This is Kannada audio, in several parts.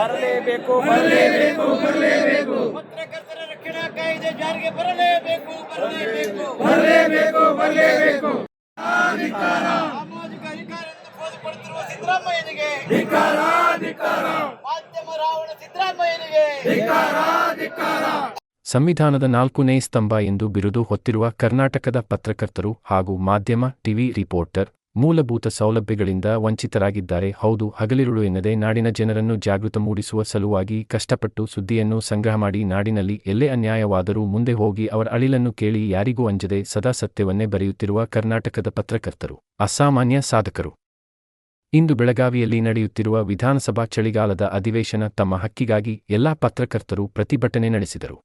ಬರಲೇಬೇಕು ಬರಲೇಬೇಕು ಬರಲೇಬೇಕು. ಪತ್ರಕರ್ತರ ರಕ್ಷಣಾ ಕಾಯ್ದೆ ಜಾರಿಗೆ ಬರಲೇಬೇಕು ಬರಲೇಬೇಕು. ಬರಲೇಬೇಕು ಬರಲೇಬೇಕು. ಸಾಮಾಜಿಕ ಅಧಿಕಾರವನ್ನು ಬೋಧಪಡುತ್ತಿರುವ ಸಿದ್ದರಾಮಯ್ಯನಿಗೆ. ಧಿಕಾರ ಧಿಕಾರ. ಮಾಧ್ಯಮ ರಾವಣ ಸಿದ್ದರಾಮಯ್ಯನಿಗೆ. ಧಿಕಾರ ಧಿಕಾರ. ಸಂವಿಧಾನದ ನಾಲ್ಕನೇ ಸ್ತಂಭ ಎಂದು ಬಿರುದು ಹೊತ್ತಿರುವ ಕರ್ನಾಟಕದ ಪತ್ರಕರ್ತರು ಹಾಗೂ ಮಾಧ್ಯಮ ಟಿವಿ ರಿಪೋರ್ಟರ್ ಮೂಲಭೂತ ಸೌಲಭ್ಯಗಳಿಂದ ವಂಚಿತರಾಗಿದ್ದಾರೆ. ಹೌದು ಹಗಲಿರುಳು ಎನ್ನದೆ ನಾಡಿನ ಜನರನ್ನು ಜಾಗೃತ ಮೂಡಿಸುವ ಸಲುವಾಗಿ ಕಷ್ಟಪಟ್ಟು ಸುದ್ದಿಯನ್ನು ಸಂಗ್ರಹ ಮಾಡಿ ನಾಡಿನಲ್ಲಿ ಎಲ್ಲೇ ಅನ್ಯಾಯವಾದರೂ ಮುಂದೆ ಹೋಗಿ ಅವರ ಅಳಿಲನ್ನು ಕೇಳಿ ಯಾರಿಗೂ ಅಂಜದೆ ಸದಾ ಸತ್ಯವನ್ನೇ ಬರೆಯುತ್ತಿರುವ ಕರ್ನಾಟಕದ ಪತ್ರಕರ್ತರು ಅಸಾಮಾನ್ಯ ಸಾಧಕರು. ಇಂದು ಬೆಳಗಾವಿಯಲ್ಲಿ ನಡೆಯುತ್ತಿರುವ ವಿಧಾನಸಭಾ ಚಳಿಗಾಲದ ಅಧಿವೇಶನ ತಮ್ಮ ಹಕ್ಕಿಗಾಗಿ ಎಲ್ಲಾ ಪತ್ರಕರ್ತರು ಪ್ರತಿಭಟನೆ ನಡೆಸಿದರು.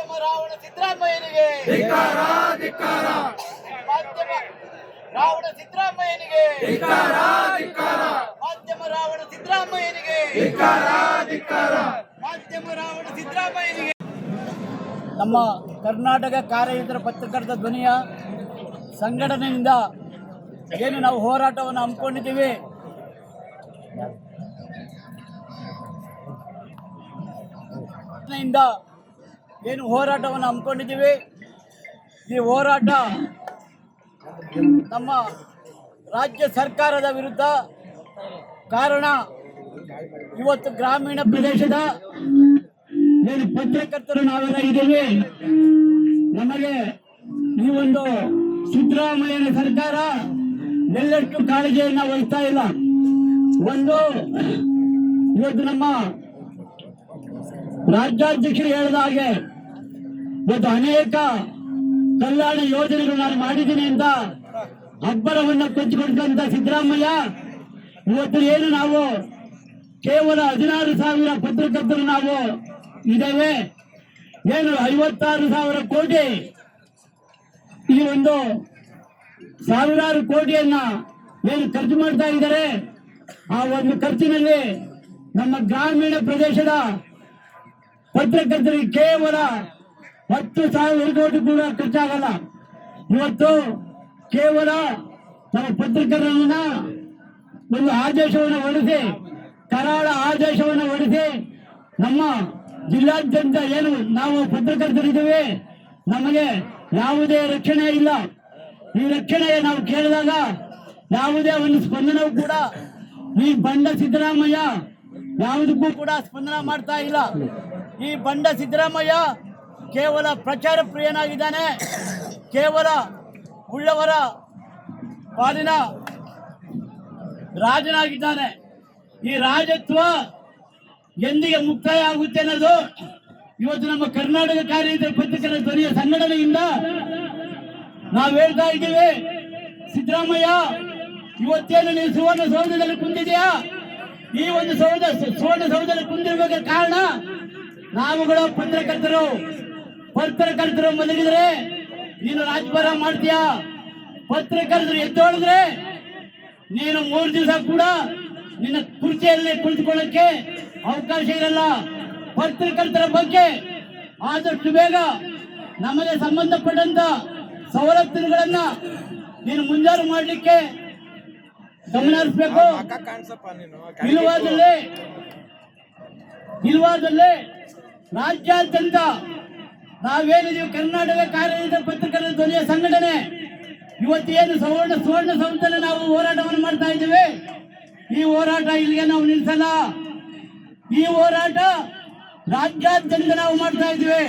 ಮಾಧ್ಯಮ ರಾವಣ ಸಿದ್ದರಾಮಯ್ಯನಿಗೆ. ಧಿಕ್ಕಾರ ಧಿಕ್ಕಾರ. ಮಾಧ್ಯಮ ರಾವಣ ಸಿದ್ದರಾಮಯ್ಯನಿಗೆ. ಧಿಕ್ಕಾರ ಧಿಕ್ಕಾರ. ಮಾಧ್ಯಮ ರಾವಣ ಸಿದ್ದರಾಮಯ್ಯನಿಗೆ. ಧಿಕ್ಕಾರ ಧಿಕ್ಕಾರ. ಮಾಧ್ಯಮ ರಾವಣ ಸಿದ್ದರಾಮಯ್ಯನಿಗೆ. ನಮ್ಮ ಕರ್ನಾಟಕ ಕಾರ್ಯತಂತ್ರ ಪತ್ರಕರ್ತ ಧ್ವನಿಯ ಸಂಘಟನೆಯಿಂದ ಏನು ನಾವು ಹೋರಾಟವನ್ನು ಹಮ್ಮಿಕೊಂಡಿದ್ದೀವಿ? ಇಂದ ಏನು ಹೋರಾಟವನ್ನು ಹಮ್ಮಿಕೊಂಡಿದ್ದೀವಿ? ಈ ಹೋರಾಟ ನಮ್ಮ ರಾಜ್ಯ ಸರ್ಕಾರದ ವಿರುದ್ಧ ಕಾರಣ ಇವತ್ತು ಗ್ರಾಮೀಣ ಪ್ರದೇಶದ ಏನು ಪತ್ರಕರ್ತರು ನಾವೆಲ್ಲ ಇದ್ದೀವಿ. ನಮಗೆ ಈ ಒಂದು ಸಿದ್ದರಾಮಯ್ಯನ ಸರ್ಕಾರ ಎಲ್ಲಷ್ಟು ಕಾಳಜಿಯನ್ನು ವಹಿಸ್ತಾ ಇಲ್ಲ. ಒಂದು ಇವತ್ತು ನಮ್ಮ ರಾಜ್ಯಾಧ್ಯಕ್ಷರು ಹೇಳಿದ ಹಾಗೆ, ಇವತ್ತು ಅನೇಕ ಕಲ್ಯಾಣ ಯೋಜನೆಗಳು ನಾನು ಮಾಡಿದ್ದೀನಿ ಅಂತ ಅಬ್ಬರವನ್ನ ಕೊಚ್ಚಿಕೊಂಡಂತ ಸಿದ್ದರಾಮಯ್ಯ, ಇವತ್ತು ಏನು ನಾವು ಕೇವಲ ಹದಿನಾರು ಸಾವಿರ ಪತ್ರಕರ್ತರು ನಾವು ಇದ್ದೇವೆ. ಏನು ಐವತ್ತಾರು ಸಾವಿರ ಕೋಟಿ ಈ ಒಂದು ಸಾವಿರಾರು ಕೋಟಿಯನ್ನ ಏನು ಖರ್ಚು ಮಾಡ್ತಾ ಇದ್ದಾರೆ. ಆ ಒಂದು ಖರ್ಚಿನಲ್ಲಿ ನಮ್ಮ ಗ್ರಾಮೀಣ ಪ್ರದೇಶದ ಪತ್ರಕರ್ತರಿಗೆ ಕೇವಲ ಹತ್ತು ಸಾವಿರ ಕೋಟಿ ಕೂಡ ಖರ್ಚಾಗಲ್ಲ. ಇವತ್ತು ಕೇವಲ ನಮ್ಮ ಪತ್ರಕರ್ತರನ್ನ ಒಂದು ಆದೇಶವನ್ನು ಹೊರಡಿಸಿ, ಕರಾಳ ಆದೇಶವನ್ನು ಹೊರಡಿಸಿ ನಮ್ಮ ಜಿಲ್ಲಾದ್ಯಂತ ಏನು ನಾವು ಪತ್ರಕರ್ತರಿದ್ದೇವೆ, ನಮಗೆ ಯಾವುದೇ ರಕ್ಷಣೆ ಇಲ್ಲ. ಈ ರಕ್ಷಣೆ ನಾವು ಕೇಳಿದಾಗ ಯಾವುದೇ ಒಂದು ಸ್ಪಂದನವೂ ಕೂಡ ಈ ಬಂಡ ಸಿದ್ದರಾಮಯ್ಯ ಯಾವುದಕ್ಕೂ ಕೂಡ ಸ್ಪಂದನ ಮಾಡ್ತಾ ಇಲ್ಲ. ಈ ಬಂಡ ಸಿದ್ದರಾಮಯ್ಯ ಕೇವಲ ಪ್ರಚಾರ ಪ್ರಿಯನಾಗಿದ್ದಾನೆ. ಕೇವಲ ಉಳ್ಳವರ ಪಾಲಿನ ರಾಜನಾಗಿದ್ದಾನೆ. ಈ ರಾಜತ್ವ ಎಂದಿಗೆ ಮುಕ್ತಾಯ ಆಗುತ್ತೆ ಅನ್ನೋದು ಇವತ್ತು ನಮ್ಮ ಕರ್ನಾಟಕ ಕಾರ್ಯದ ಪತ್ರಿಕರ ಧ್ವನಿಯ ಸಂಘಟನೆಯಿಂದ ನಾವು ಹೇಳ್ತಾ ಇದ್ದೀವಿ. ಸಿದ್ದರಾಮಯ್ಯ, ಇವತ್ತೇನು ನೀವು ಸುವರ್ಣ ಸೌಧದಲ್ಲಿ ಕುಂತಿದೆಯಾ ಈ ಒಂದು ಸೌಧ ಸುವರ್ಣ ಸೌಧದಲ್ಲಿ ಕುಂದಿರ್ಬೇಕಾದ ಕಾರಣ ನಾವುಗಳು ಪತ್ರಕರ್ತರು. ಪತ್ರಕರ್ತರು ಮಲಗಿದ್ರೆ ನೀನು ರಾಜಭಾರ ಮಾಡ್ತೀಯ? ಪತ್ರಕರ್ತರು ಎದ್ದೋಳಿದ್ರೆ ನೀನು ಮೂರು ದಿವಸ ಕೂಡ ನಿನ್ನ ಕುರ್ಚಿಯಲ್ಲಿ ಕುಳಿತುಕೊಳ್ಳಕ್ಕೆ ಅವಕಾಶ ಇರಲ್ಲ. ಪತ್ರಕರ್ತರ ಬಗ್ಗೆ ಆದಷ್ಟು ಬೇಗ ನಮಗೆ ಸಂಬಂಧಪಟ್ಟಂತ ಸವಲತ್ತುಗಳನ್ನ ನೀನು ಮುಂಜಾರು ಮಾಡಲಿಕ್ಕೆ ಗಮನ ಹರಿಸಬೇಕು. ಇಲ್ಲವಾದಲ್ಲಿ ಇಲ್ವಾದಲ್ಲಿ ರಾಜ್ಯಾದ್ಯಂತ ನಾವೇನಿದೀವಿ ಕರ್ನಾಟಕ ಕಾರ್ಯನಿರತ ಪತ್ರಕರ್ತರ ಧ್ವನಿಯ ಸಂಘಟನೆ ಇವತ್ತೇನು ಸುವರ್ಣ ಸುವರ್ಣ ಸಂಸ್ಥೆಯಲ್ಲಿ ನಾವು ಹೋರಾಟವನ್ನು ಮಾಡ್ತಾ ಇದ್ದೇವೆ? ಈ ಹೋರಾಟ ಇಲ್ಲಿಗೆ ನಾವು ನಿಲ್ಸಲ್ಲ ಈ ಹೋರಾಟ ರಾಜ್ಯಾದ್ಯಂತ ನಾವು ಮಾಡ್ತಾ ಇದ್ದೀವಿ.